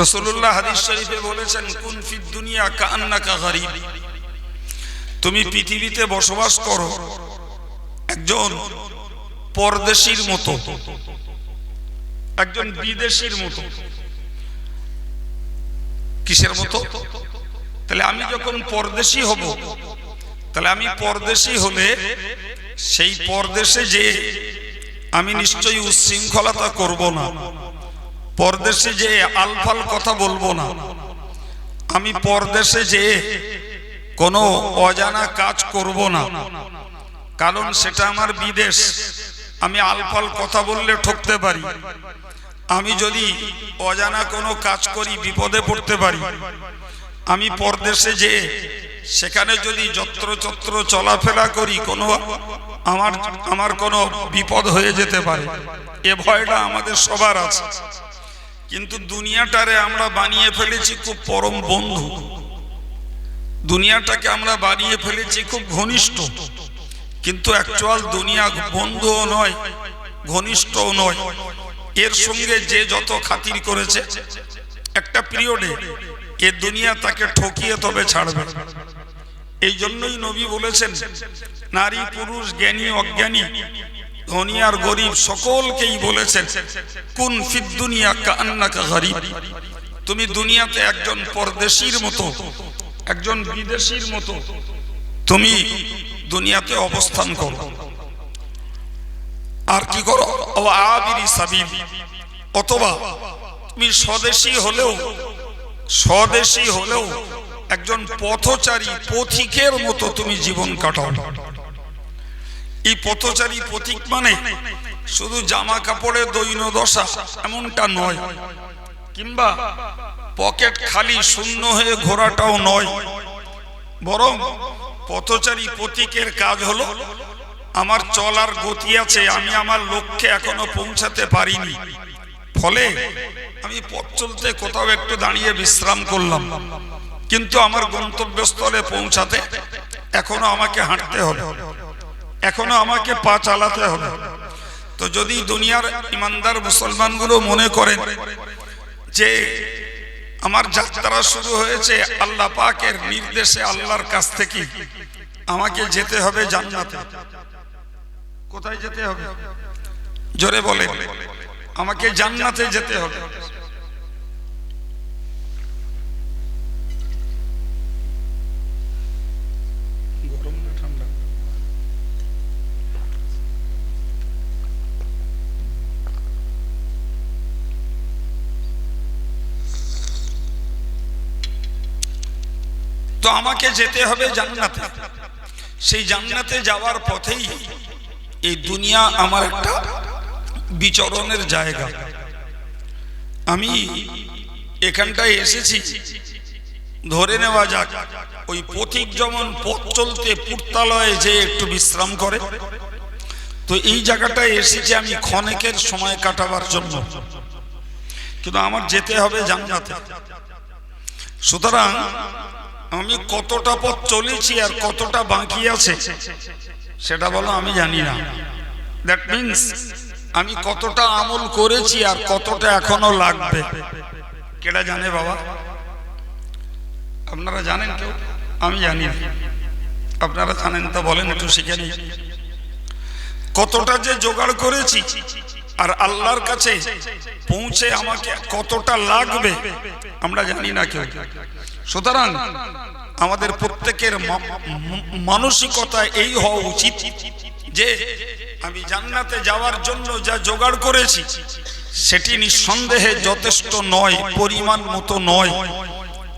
রসুল্লাহ হাদিস শরীফে বলেছেন, কুন ফিদ দুনিয়া কান্নাকা গরিব। তুমি পৃথিবীতে বসবাস করো একজন পরদেশির মতো, একজন বিদেশির মতো। কিসের মতো? তাহলে আমি যখন পরদেশি হব, তাহলে আমি পরদেশি হলে সেই পরদেশে যে আমি নিশ্চয়ই উচ্ছৃঙ্খলতা করব না। পরদেশে যে আলফাল কথা বলব না। আমি পরদেশে যে কোনো অজানা কাজ করব না। কারণ সেটা আমার বিদেশ। আমি আলফাল কথা বললে ঠকতে পারি। আমি যদি অজানা কোনো কাজ করি, বিপদে পড়তে পারি। আমি পরদেশে যে সেখানে যদি যত্র যত্রচত্র চলাফেরা করি, কোনো আমার আমার কোনো বিপদ হয়ে যেতে পারে। এ ভয়টা আমাদের সবার আছে। কিন্তু দুনিয়াটারে আমরা বানিয়ে ফেলেছি খুব পরম বন্ধু। দুনিয়াটাকে আমরা বানিয়ে ফেলেছি খুব ঘনিষ্ঠ। কিন্তু অ্যাকচুয়াল দুনিয়া বন্ধুও নয়, ঘনিষ্ঠও নয়। এর সঙ্গে যে যত খাতির করেছে, একটা পিরিয়ডে এ দুনিয়া তাকে ঠকিয়ে তবে ছাড়বে। এই জন্যই নবী বলেছেন, নারী, পুরুষ, জ্ঞানী, অজ্ঞানী ধনী আর গরিব সকলকেই বলেছেন, কোন ফিদ দুনিয়া কান্নাকা গরিব। তুমি দুনিয়াতে একজন পরদেশির মতো, একজন বিদেশির মতো, তুমি দুনিয়াতে অবস্থান করো। আর কি করো? ও আবিরি সাবিল। অথবা তুমি স্বদেশী হলেও স্বদেশী হলেও একজন পথচারী, পথিকের মতো তুমি জীবন কাটাও। এই পথচারী প্রতীক মানে শুধু জামা কাপড়ে দৈন দশা এমনটা নয়। কিংবা পকেট খালি শূন্য হয়ে ঘোরাটাও নয়। বরং পথচারী প্রতীকের কাজ হলো, আমার চলার গতি আছে, আমি আমার লক্ষ্যে এখনও পৌঁছাতে পারিনি। ফলে আমি পথ চলতে কোথাও একটু দাঁড়িয়ে বিশ্রাম করলাম। কিন্তু আমার গন্তব্যস্থলে পৌঁছাতে এখনও আমাকে হাঁটতে হবে। এখনও আমাকে পা চালাতে হবে। তো যদি দুনিয়ার ইমানদার মুসলমানগুলো মনে করেন যে আমার যাত্রা শুরু হয়েছে আল্লাহ পাকের নির্দেশে আল্লাহর কাছ থেকে, আমাকে যেতে হবে জান্নাতে। কোথায় যেতে হবে? জোরে বলে আমাকে জান্নাতে যেতে হবে গরম না ঠান্ডা তো আমাকে যেতে হবে জান্নাতে। সেই জান্নাতে যাওয়ার পথেই এই দুনিয়া আমার একটা বিচরণের জায়গা। আমি এখানটায় এসেছি। ধরে নেওয়া যাক, ওই পথিক যেমন পথ চলতে পুরতালয়ে যে একটু বিশ্রাম করে, তো এই জায়গাটায় এসেছি আমি ক্ষণেকের সময় কাটাবার জন্য। কিন্তু আমার যেতে হবে জান্নাতে। সুতরাং আমি কতটা পথ চলেছি আর কতটা বাকি আছে, সেটা বলো, আমি জানি না। দ্যাট মিনস আমি কতটা আমল করেছি আর কতটা এখনও লাগবে। কেটা জানে বাবা? আপনারা জানেন কেউ? আমি জানি না। আপনারা জানেন তো, বলেন একটু শিখে নিই। কতটা যে জোগাড় করেছি আর আল্লাহর কাছে পৌঁছে আমাকে কতটা লাগবে, আমরা জানি না কেউ। সুতরাং আমাদের প্রত্যেকের মানসিকতা এই হওয়া উচিত যে আমি জান্নাতে যাওয়ার জন্য যা জোগাড় করেছি, সেটি নিঃসন্দেহে যথেষ্ট নয়, পরিমাণ মতো নয়।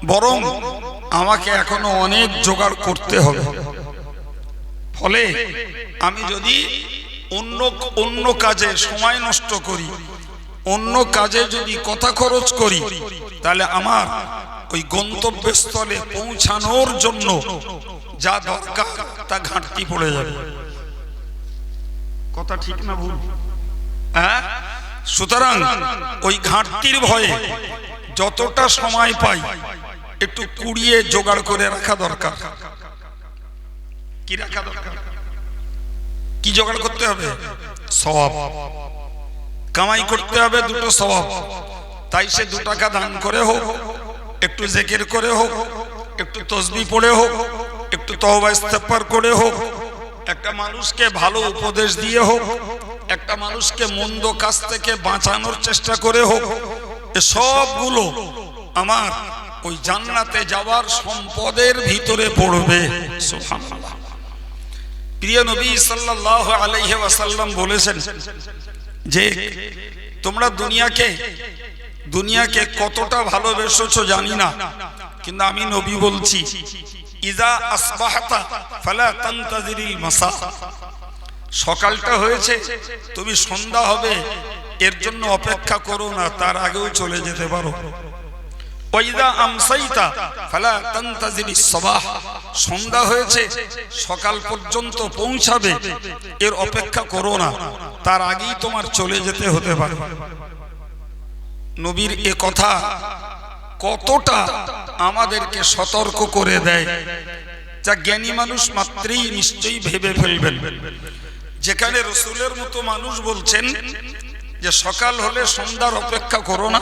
বরং আমাকে এখনও অনেক জোগাড় করতে হবে। ফলে আমি যদি অন্য অন্য কাজে সময় নষ্ট করি অন্য কাজে যদি কথা খরচ করি, তাহলে আমার ওই গন্তব্যস্থলে পৌঁছানোর জন্য যা দরকার, তা ঘাটতি পড়ে যাবে। কথা ঠিক না ভুল? হ্যাঁ? সুতরাং ওই ঘাটতির ভয়ে যতটা সময় পাই একটু কুড়িয়ে জোগাড় করে রাখা দরকার। কি রাখা দরকার? কি জোগাড় করতে হবে? স্বভাব কামাই করতে হবে দুটো স্বভাব তাই সে দু টাকা দান করে হোক, একটু জেকের করে হোক, একটু তসবি পড়ে হোক, একটু তহবা ইস্তেফার করে হোক, একটা মানুষকে ভালো উপদেশ দিয়ে হোক, একটা মানুষকে মন্দ কাজ থেকে বাঁচানোর চেষ্টা করে হোক সবগুলো আমার ওই জান্নাতে যাওয়ার সম্পদের ভিতরে পড়বে। প্রিয় নবী সাল্লাল্লাহু আলাইহি ওয়াসাল্লাম বলেছেন যে তোমরা দুনিয়াকে দুনিয়াকে কতটা ভালোবেসেছ জানি না, কিন্তু আমি নবী বলছি, ইজা আসবাহতা ফালা তান্তাজিরিল মাসা। সকালটা হয়েছে, তুমি সন্ধ্যা হবে, এর জন্য অপেক্ষা করো না, তার আগেও চলে যেতে পারো। আমসাইতা সবাহ। সন্ধ্যা হয়েছে, সকাল পর্যন্ত পৌঁছাবে, এর অপেক্ষা করো না, তার আগেই তোমার চলে যেতে হতে পারে। নবীর এ কথা কতটা আমাদেরকে সতর্ক করে দেয়, যা জ্ঞানী মানুষ মাত্রই নিশ্চয়ই ভেবে ফেলবেন। যেখানে রসুলের মতো মানুষ বলছেন যে সকাল হলে সন্ধ্যার অপেক্ষা করো না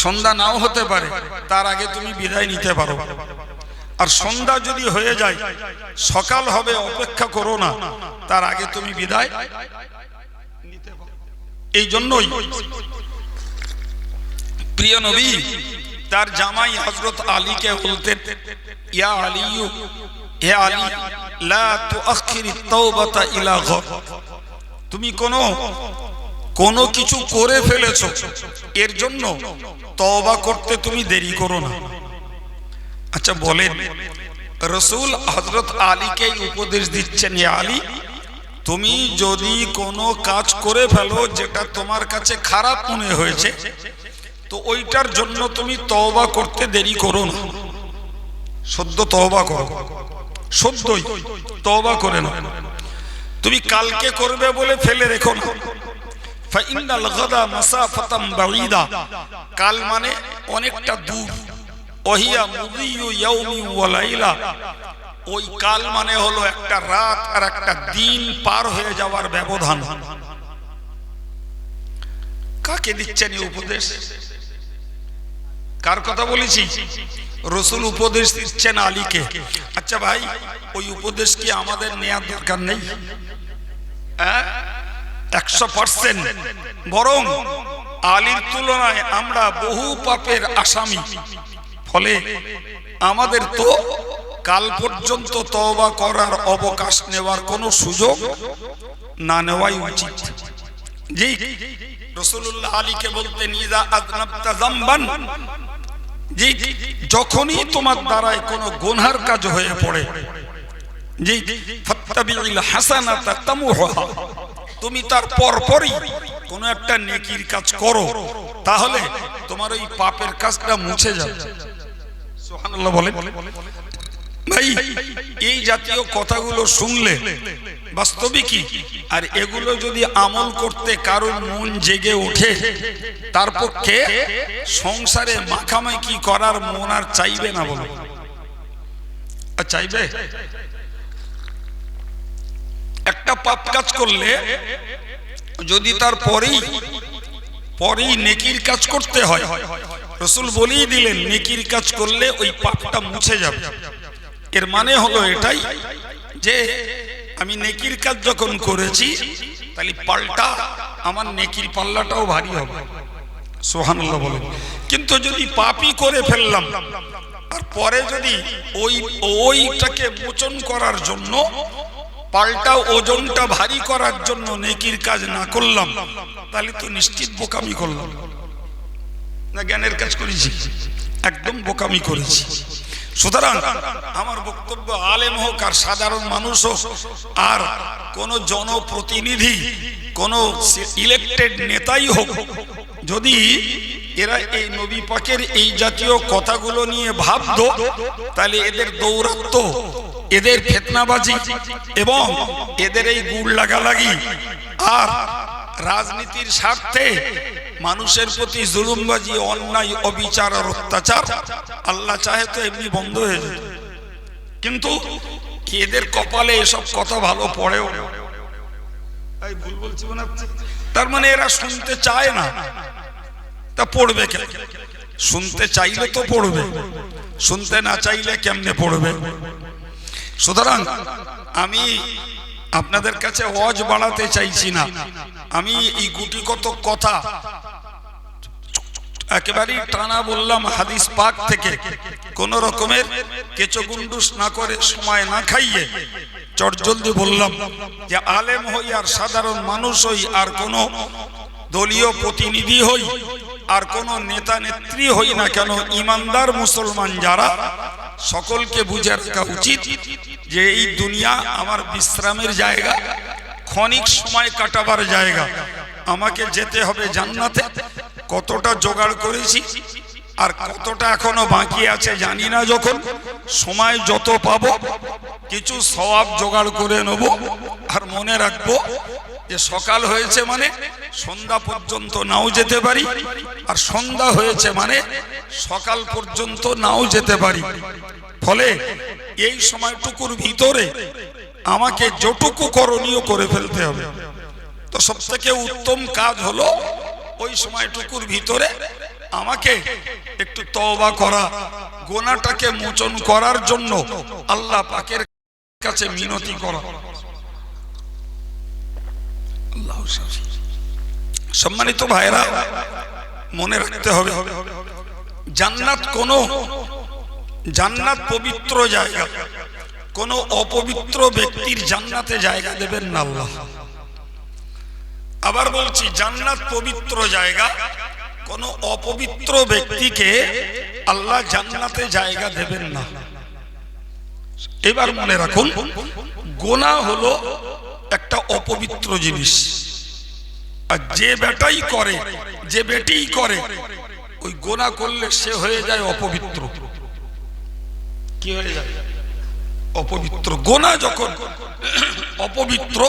সন্ধ্যা নাও হতে পারে, তার আগে তুমি বিদায় নিতে পারো। আর সন্ধ্যা যদি হয়ে যায়, সকাল হবে, অপেক্ষা করো না, তার আগে তুমি বিদায় এই জন্যই প্রিয় নবী, তার জামাই হজরত আলীকে বলতেন, ইয়া আলিয়ু, হে আলী, লা তুআখির তাওবাতা ইলা গদ। তুমি কোনো কোনো কিছু করে ফেলেছো। এর জন্য তওবা করতে তুমি দেরি করো না। আচ্ছা বলেন, রসুল হজরত আলীকে উপদেশ দিচ্ছেন আলী, তুমি যদি কোনো কাজ করে ফেলো যেটা তোমার কাছে খারাপ মনে হয়েছে, তো ওইটার জন্য তুমি তওবা করতে দেরি করো না। সদ্য তওবা করো। সদ্যই তওবা করে না তুমি কালকে করবে বলে ফেলে রেখো না। ফাইনাল গাদা মাসাফাতাম বাঈদা কাল মানে অনেকটা দূর। ওহিয়া মুদিয়ু ইয়াউমি ওয়া লাইলা। ওই কাল মানে হলো একটা রাত আর একটা দিন পার হয়ে যাওয়ার ব্যবধান। কাকে দিচ্ছেন উপদেশ? কার কথা বলেছি? রসুল উপদেশ দিচ্ছেন আলীকে। আচ্ছা ভাই, ওই উপদেশ কি আমাদের নেয়ার দরকার নেই? একশো পার্সেন্ট বরং আলীর তুলনায় আমরা বহু পাপের আসামি। ফলে আমাদের তো কাল পর্যন্ত তওবা করার অবকাশ নেওয়ার কোনো সুযোগ না নেওয়াই উচিত। জি রসুল্লাহ আলীকে বলতেন, ইদা আদনাবতা জামবান জি যখনই তোমার দ্বারায় কোনো গুনহার কাজ হয়ে পড়ে জি ফাত্তাবিল হাসানাতা তামুহা তুমি তার পরপরই কোনো একটা নেকির কাজ করো, তাহলে তোমার ওই পাপের কাজটা মুছে যাবে। সুবহানাল্লাহ বলেন। ভাই, এই জাতীয় কথাগুলো শুনলে বাস্তবিকই আর এগুলো যদি আমল করতে কারোর মন জেগে ওঠে তার পক্ষে সংসারে মাখামাখি করার মন আর চাইবে না বলো। চাইবে? একটা পাপ কাজ করলে, যদি তার পরেই পরেই নেকির কাজ করতে হয়, রসুল বলেই দিলেন, নেকির কাজ করলে ওই পাপটা মুছে যাবে। এর মানে হলো এটাই যে, আমি নেকির কাজ যখন করেছি, তাহলে পাল্টা আমার নেকির পাল্লাটাও ভারী হবে। সোহানুল্লাহ বলেন। কিন্তু যদি পাপই করে ফেললাম আর পরে যদি ওই, ওইটাকে মোচন করার জন্য পাল্টা ওজনটা ভারী করার জন্য নেকির কাজ না করলাম, তাহলে তো নিশ্চিত বোকামি করলাম। না জ্ঞানের কাজ করেছি, একদম বোকামি করেছি। সুতরাং আমার বক্তব্য আলেম হোক আর সাধারণ মানুষ হোক, আর কোন জনপ্রতিনিধি, কোন ইলেকটেড নেতাই হোক, যদি এরা এই নবী পাকের এই জাতীয় কথাগুলো নিয়ে ভাবতো, তাহলে এদের দৌরাত্ম এদের ফেতনাবাজি এবং এদের এই গুড় লাগালাগি। আর রাজনীতির স্বার্থে মানুষের প্রতি জুলুমবাজি অন্যায়, অবিচার আর অত্যাচার আল্লাহ চাহে তো এমনি বন্ধ হয়ে যেত। কিন্তু এদের কপালে এসব কথা ভালো পড়েও? ভুল বলছি তার মানে এরা শুনতে চায় না। তা পড়বে কেন শুনতে চাইলে তো পড়বে, শুনতে না চাইলে কেমনে পড়বে? সুতরাং আমি আপনাদের কাছে অজ বাড়াতে চাইছি না। আমি এই গুটিগত কথা একেবারেই টানা বললাম হাদিস পাক থেকে। কোন রকমের কেঁচো গুন্ডুস না করে সময় না খাইয়ে চটজলদি বললাম যে আলেম হই আর সাধারণ মানুষ হই আর কোন দলীয় প্রতিনিধি হই আর কোন নেতা নেত্রী হই না কেন, ইমানদার মুসলমান যারা, সকলকে বুঝে রাখা উচিত যে এই দুনিয়া আমার বিশ্রামের জায়গা, ক্ষণিক সময় কাটাবার জায়গা। আমাকে যেতে হবে জান্নাতে, কতটা জোগাড় করেছি আর কতটা এখনও বাকি আছে জানি না যখন। সময় যত পাবো, কিছু সওয়াব জোগাড় করে নেব আর মনে রাখব যে সকাল হয়েছে মানে সন্ধ্যা পর্যন্ত নাও যেতে পারি, আর সন্ধ্যা হয়েছে মানে সকাল পর্যন্ত নাও যেতে পারি। ফলে এই সময়টুকুর ভিতরে আমাকে যটুকু করণীয় করে ফেলতে হবে। তো সব থেকে উত্তম কাজ হলো ওই সময়টুকুর ভিতরে আমাকে একটু তওবা করা, গোনাটাকে মোচন করার জন্য আল্লাহ পাকের কাছে মিনতি করা। আল্লাহ সম্মানিত ভাইরা মনে রাখতে হবে, জান্নাত কোন জান্নাত পবিত্র জায়গা, কোন অপবিত্র ব্যক্তির জান্নাতে জায়গা দেবেন না আল্লাহ। আবার বলছি, জান্নাত পবিত্র জায়গা, কোন অপবিত্র ব্যক্তিকে আল্লাহ জান্নাতে জায়গা দেবেন না। এবার মনে রাখুন গোনা হলো একটা অপবিত্র জিনিস। আর যে বেটাই করে, যে বেটিই করে, ওই গোনা করলে সে হয়ে যায় অপবিত্র। কি হয়ে যায়? অপবিত্র। গোনা যখন অপবিত্র,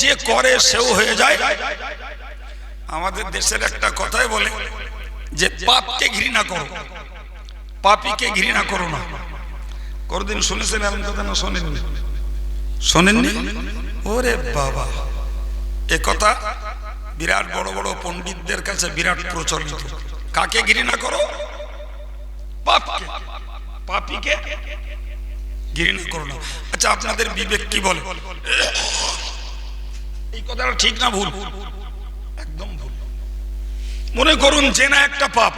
যে করে সেও হয়ে যায়। আমাদের দেশের একটা কথাই বলে যে, পাপকে ঘৃণা করো, পাপিকে ঘৃণা করো না। কোনদিন শুনেছেন এমন কথা না শোনেননি? শোনেননি? ওরে বাবা। এ কথা বিরাট বড় বড় পণ্ডিতদের কাছে বিরাট প্রচলিত। কাকে ঘৃণা করো? পাপকে। পাপিকে ঘৃণা করো না। আচ্ছা আপনাদের বিবেক কি বলে? এই কথাটা ঠিক না ভুল? একদম ভুল। মনে করুন, যে না একটা পাপ,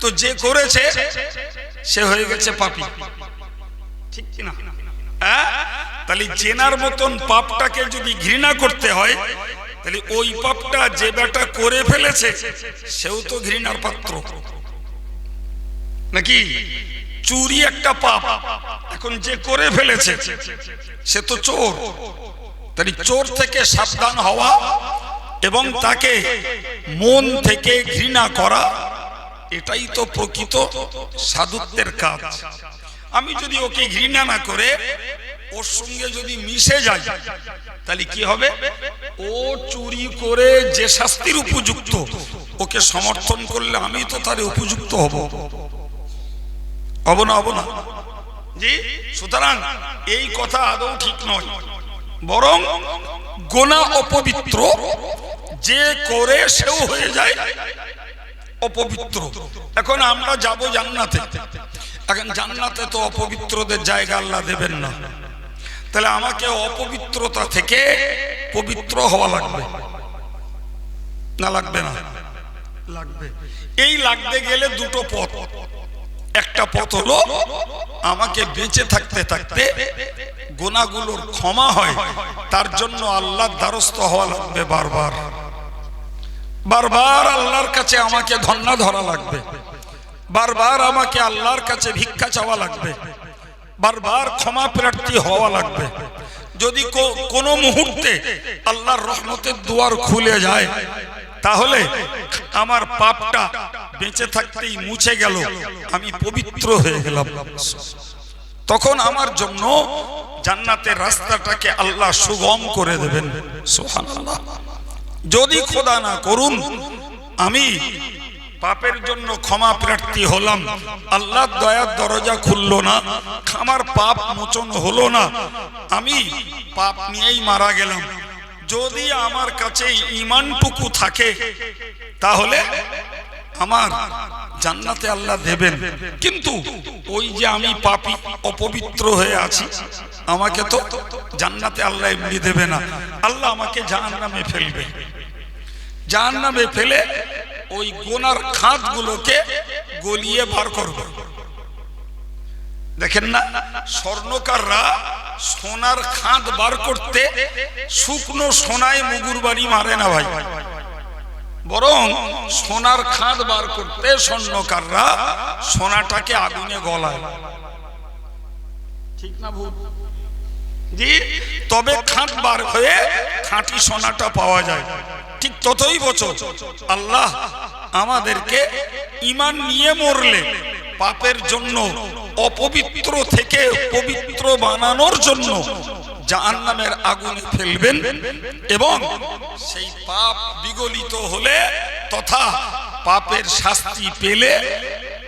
তো যে করেছে, সে হয়ে গেছে পাপি। ঠিক কি না হ্যাঁ? তাহলে জেনার মতন পাপটাকে যদি ঘৃণা করতে হয়, তাহলে ওই পাপটা যে বেটা করে ফেলেছে, সেও তো ঘৃণার পাত্র। নাকি? চুরি একটা পাপ এখন যে করে ফেলেছে, সে তো চোর। তাহলে চোর থেকে সাবধান হওয়া এবং তাকে মন থেকে ঘৃণা করা, এটাই তো প্রকৃত সাধুত্বের কাজ। আমি যদি ওকে ঘৃণা না করে, ওর সঙ্গে যদি মিশে যাই, তাহলে কি হবে? ও চুরি করে যে শাস্তির উপযুক্ত, ওকে সমর্থন করলে আমি তো তার উপযুক্ত হব। হব না না? জি? সুতরাং এই কথা আদৌ ঠিক নয়। বরং গোনা অপবিত্র, যে করে সেও হয়ে যায় অপবিত্র। এখন আমরা যাব জান্নাতে। এখন জান্নাতে তো অপবিত্রদের জায়গা আল্লাহ দেবেন না। তাহলে আমাকে অপবিত্রতা থেকে পবিত্র হওয়া লাগবে? না লাগবে না। লাগবে। এই লাগতে গেলে দুটো পথ। একটা পথ হলো আমাকে বেঁচে থাকতে থাকতে গোনাগুলোর ক্ষমা হয়, তার জন্য আল্লাহর দ্বারস্থ হওয়া লাগবে বারবার। বারবার আল্লাহর কাছে আমাকে ধন্না ধরা লাগবে। বারবার আমাকে আল্লাহর কাছে ভিক্ষা চাওয়া লাগবে। বারবার ক্ষমা প্রার্থী হওয়া লাগবে। যদি কোনো মুহূর্তে আল্লাহর রহমতের দুয়ার খুলে যায়, তাহলে আমার পাপটা বেঁচে থাকতেই মুছে গেল। আমি পবিত্র হয়ে গেলাম। তখন আমার জন্য জান্নাতের রাস্তাটাকে আল্লাহ সুগম করে দেবেন। যদি খোদা না করুন, আমি পাপের জন্য ক্ষমা প্রার্থী হলাম। আল্লাহ দয়ার দরজা খুললো না, আমার পাপ মোচন হলো না। আমি পাপ নিয়েই মারা গেলাম। যদি আমার কাছে ইমানটুকু থাকে, তাহলে আমার জান্নাতে আল্লাহ দেবেন। কিন্তু ওই যে আমি পাপি, অপবিত্র হয়ে আছি, আমাকে তো জান্নাতে আল্লাহ এমনি দেবে না। আল্লাহ আমাকে জাহান নামে ফেলবে। জাহান নামে ফেলে ওই গোনার খাতগুলোকে গলিয়ে বার করবে। দেখেন না, স্বর্ণকাররা সোনার খাঁদ বার করতে শুকনো সোনায় মুগুর বাড়ি মারে না ভাই। বরং সোনার খাঁদ বার করতে স্বর্ণকাররা সোনাটাকে আগুনে গলায়। ঠিক না ভুল? জি, তবে খাঁট বার হয়ে খাঁটি সোনাটা পাওয়া যায়। ঠিক ততই বছর। আল্লাহ আমাদেরকে ইমান নিয়ে মরলে, পাপের জন্য, অপবিত্র থেকে পবিত্র বানানোর জন্য জাহান্নামের আগুনে ফেলবেন এবং সেই পাপ বিগলিত হলে তথা পাপের শাস্তি পেলে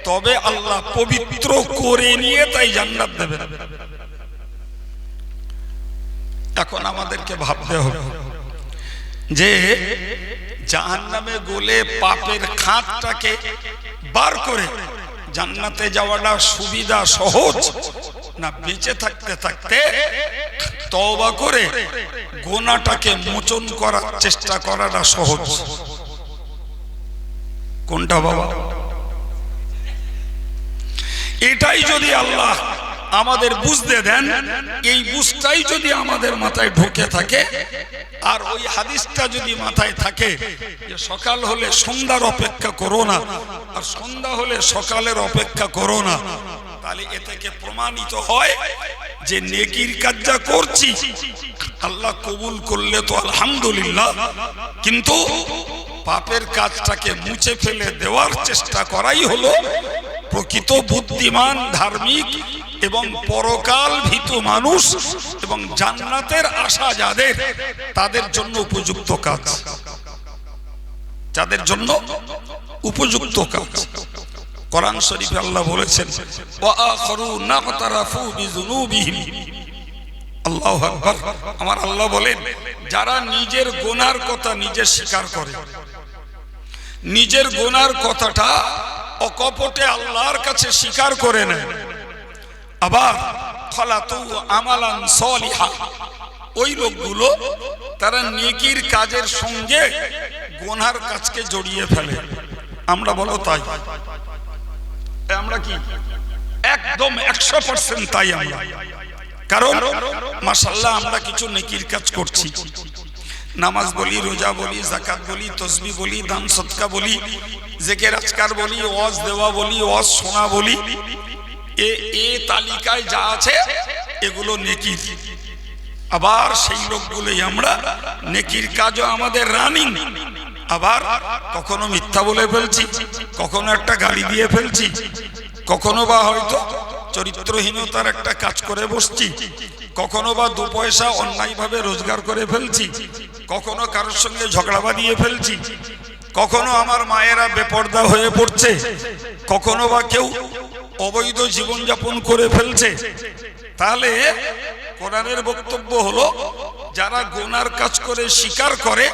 তবে আল্লাহ পবিত্র করে নিয়ে তাই জান্নাত দেবেন। এখন আমাদেরকে ভাবতে হবে যে জাহান নামে গোলে পাপের খাতটাকে বার করে জান্নাতে যাওয়াটা সুবিধা, সহজ? না, বেঁচে থাকতে থাকতে তওবা করে গোনাটাকে মোচন করার চেষ্টা করাটা সহজ। কোনটা বাবা? এটাই যদি আল্লাহ আমাদের বুঝতে দেন, এই বুঝটাই যদি আমাদের মাথায় ঢুকে থাকে, আর ওই হাদিসটা যদি মাথায় থাকে যে সকাল হলে সন্ধ্যার অপেক্ষা করো না, আর সন্ধ্যা হলে সকালের অপেক্ষা করো না, তাহলে এ থেকে প্রমাণিত হয় যে নেকির কাজ যা করছি, আল্লাহ কবুল করলে তো আলহামদুলিল্লাহ, কিন্তু পাপের কাজটাকে মুছে ফেলে দেওয়ার চেষ্টা করাই হলো প্রকৃত বুদ্ধিমান, ধার্মিক এবং পরকাল ভীতু মানুষ এবং জান্নাতের আশা যাদের, তাদের জন্য উপযুক্ত কাজ। যাদের জন্য উপযুক্ত কাজ। কোরআন শরীফে আল্লাহ বলেছেন আল্লাহু আকবার। আমার আল্লাহ বলেন, যারা নিজের গোনার কথা নিজে স্বীকার করে, নিজের গোনার কথাটা অকপটে আল্লাহর কাছে স্বীকার করে নেয়। আবার ফলাতু আমালান সলিহা। ওই লোকগুলো তারা নেকির কাজের সঙ্গে গোনার কাজকে জড়িয়ে ফেলে। আমরা বলো তাই। আমরা কি? একদম একশো পার্সেন্ট তাই আমরা। কারণ মাসাল্লাহ আমরা কিছু নেকির কাজ করছি। নামাজ বলি, রোজা বলি জাকাত বলি, তসবি বলি, দান সৎকা বলি, জেকের আজকার বলি, ওয়াজ দেওয়া বলি, ওয়াজ শোনা বলি এ এ তালিকায় যা আছে, এগুলো নেকির। আবার সেই লোকগুলোই আমরা, নেকির কাজও আমাদের রানিং। আবার কখনো মিথ্যা বলে ফেলছি, কখনো একটা গাড়ি দিয়ে ফেলছি, কখনো বা হয়তো চরিত্রহীনতার একটা কাজ করে বসছি, কখনো বা দু পয়সা অন্যায়ভাবে রোজগার করে ফেলছি, কখনো কারোর সঙ্গে ঝগড়া বাঁধিয়ে ফেলছি, কখনো আমার মায়েরা বেপর্দা হয়ে পড়ছে, কখনো বা কেউ অবৈধ জীবনযাপন করে ফেলছে। তাহলে কোরআনের বক্তব্য হলো, যারা গোনার কাজ করে স্বীকার করে,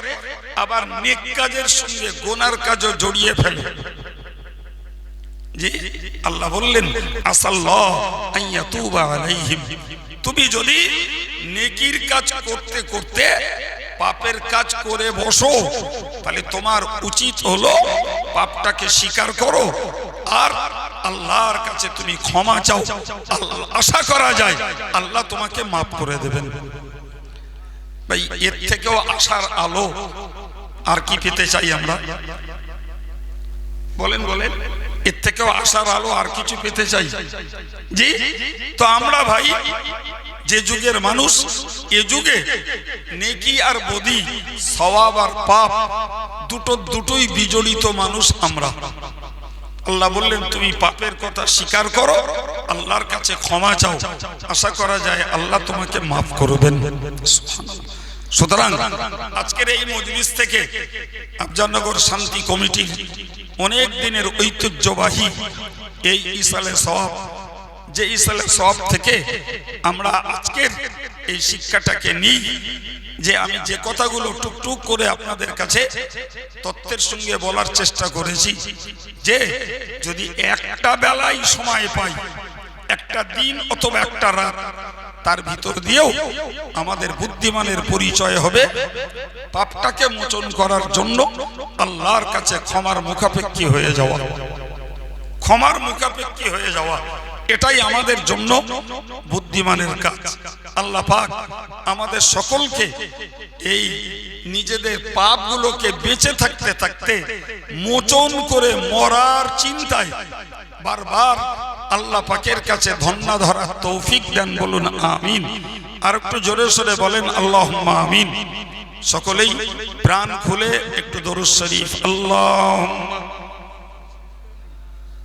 আবার নেক কাজের সঙ্গে গোনার কাজও জড়িয়ে ফেলে। জি, আল্লাহ বললেন আলাইহিম। তুমি যদি নেকির কাজ করতে করতে পাপের কাজ করে বসো, তাহলে তোমার উচিত হলো পাপটাকে স্বীকার করো, আর আল্লাহর কাছে তুমি ক্ষমা চাও আল্লাহ আশা করা যায়, আল্লাহ তোমাকে মাফ করে দেবেন। ভাই, এর থেকেও আশার আলো আর কি পেতে চাই আমরা? বলেন বলেন, এর থেকেও আশার আলো আর কিছু পেতে চাই? জি, তো আমরা ভাই, যে যুগের মানুষ, এ যুগে নেকি আর বদি, সওয়াব আর পাপ, দুটো, দুটোই বিজড়িত মানুষ আমরা। আল্লাহ বললেন, তুমি পাপের কথা স্বীকার করো, আল্লাহর কাছে ক্ষমা চাও। আশা করা যায় আল্লাহ তোমাকে মাফ করবেন। সুতরাং আজকের এই মজলিস থেকে আফজানগর শান্তি কমিটি অনেক দিনের ঐতিহ্যবাহী এই ইসালে সব যে ইসালে সব থেকে আমরা আজকের এই শিক্ষাটাকে নিই, যে আমি যে কথাগুলো টুকটুক করে আপনাদের কাছে তত্ত্বের সঙ্গে বলার চেষ্টা করেছি, যে যদি একটা বেলাই সময় পাই, একটা দিন অথবা একটা রাত, তার ভিতর দিয়েও আমাদের বুদ্ধিমানের পরিচয় হবে, পাপটাকে মোচন করার জন্য আল্লাহর কাছে ক্ষমার মুখাপেক্ষী হয়ে যাওয়া। ক্ষমার মুখাপেক্ষী হয়ে যাওয়া। এটাই আমাদের জন্য বুদ্ধিমানের কাজ। আল্লাহ পাক আমাদের সকলকে এই নিজেদের পাপগুলোকে বেঁচে থাকতে থাকতে মোচন করে মরার চিন্তায় বারবার আল্লাহ পাকের কাছে ধন্না ধরার তৌফিক দেন বলুন, আমিন। আর একটু জোরে সোরে বলেন আল্লাহ আমিন। সকলেই প্রাণ খুলে একটু দরুদ শরীফ আল্লাহ